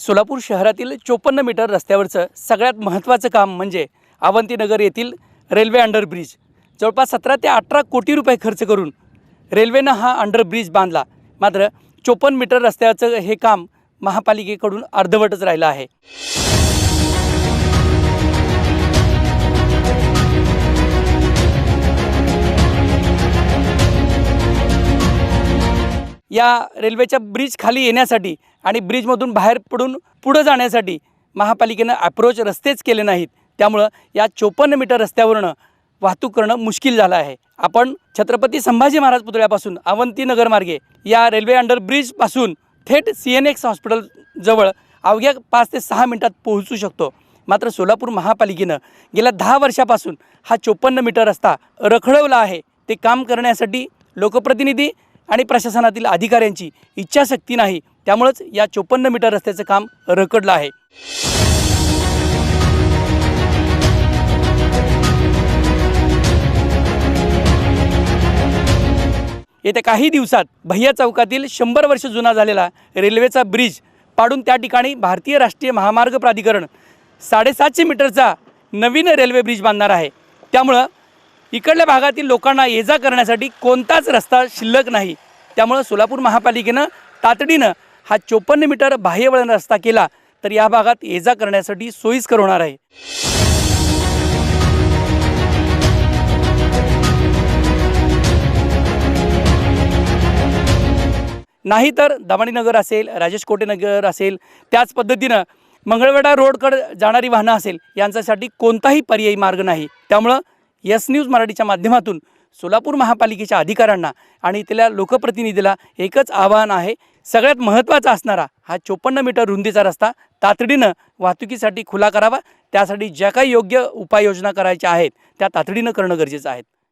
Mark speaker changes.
Speaker 1: सोलापूर शहरातील चोपन्न मीटर रस्त्यावरचं सगळ्यात महत्त्वाचं काम म्हणजे अवंतीनगर येथील रेल्वे अंडरब्रिज. जवळपास सतरा ते अठरा कोटी रुपये खर्च करून रेल्वेनं हा अंडरब्रिज बांधला. मात्र चोपन्न मीटर रस्त्याचं हे काम महापालिकेकडून अर्धवटच राहिलं आहे. या रेल्वेच्या ब्रिज खाली येण्यासाठी आणि ब्रिजमधून बाहेर पडून पुढं जाण्यासाठी महापालिकेनं अप्रोच रस्तेच केले नाहीत. त्यामुळं या चोपन्न मीटर रस्त्यावरनं वाहतूक करणं मुश्किल झालं आहे. आपण छत्रपती संभाजी महाराज पुतळ्यापासून अवंतीनगर मार्गे या रेल्वे अंडर ब्रिजपासून थेट सी एन एक्स हॉस्पिटलजवळ अवघ्या पाच ते सहा मिनटात पोहोचू शकतो. मात्र सोलापूर महापालिकेनं गेल्या दहा वर्षापासून हा चोपन्न मीटर रस्ता रखडवला आहे. ते काम करण्यासाठी लोकप्रतिनिधी आणि प्रशासनातील अधिकाऱ्यांची इच्छाशक्ती नाही. त्यामुळंच या चोपन्न मीटर रस्त्याचं काम रखडलं आहे. येत्या काही दिवसात भैया चौकातील शंभर वर्ष जुना झालेला रेल्वेचा ब्रिज पाडून त्या ठिकाणी भारतीय राष्ट्रीय महामार्ग प्राधिकरण साडेसातशे मीटरचा नवीन रेल्वे ब्रिज बांधणार आहे. त्यामुळं इकडल्या भागातील लोकांना ये जा करण्यासाठी कोणताच रस्ता शिल्लक नाही. त्यामुळं सोलापूर महापालिकेनं तातडीनं हा चोपन्न मीटर बाह्यवळण रस्ता केला तर या भागात ये जा करण्यासाठी सोयीस्कर होणार आहे. नाही तर दमाणीनगर असेल राजेश कोटेनगर असेल त्याच पद्धतीनं मंगळवेढा रोडकडे जाणारी वाहनं असेल यांच्यासाठी कोणताही पर्यायी मार्ग नाही. त्यामुळं यस न्यूज मराठीच्या माध्यमातून सोलापूर महापालिकेच्या अधिकाऱ्यांना आणि इथल्या लोकप्रतिनिधीला एकच आवाहन आहे सगळ्यात महत्त्वाचा असणारा हा चोपन्न मीटर रुंदीचा रस्ता तातडीनं वाहतुकीसाठी खुला करावा. त्यासाठी ज्या काही योग्य उपाययोजना करायच्या आहेत त्या तातडीनं करणं गरजेचं आहे.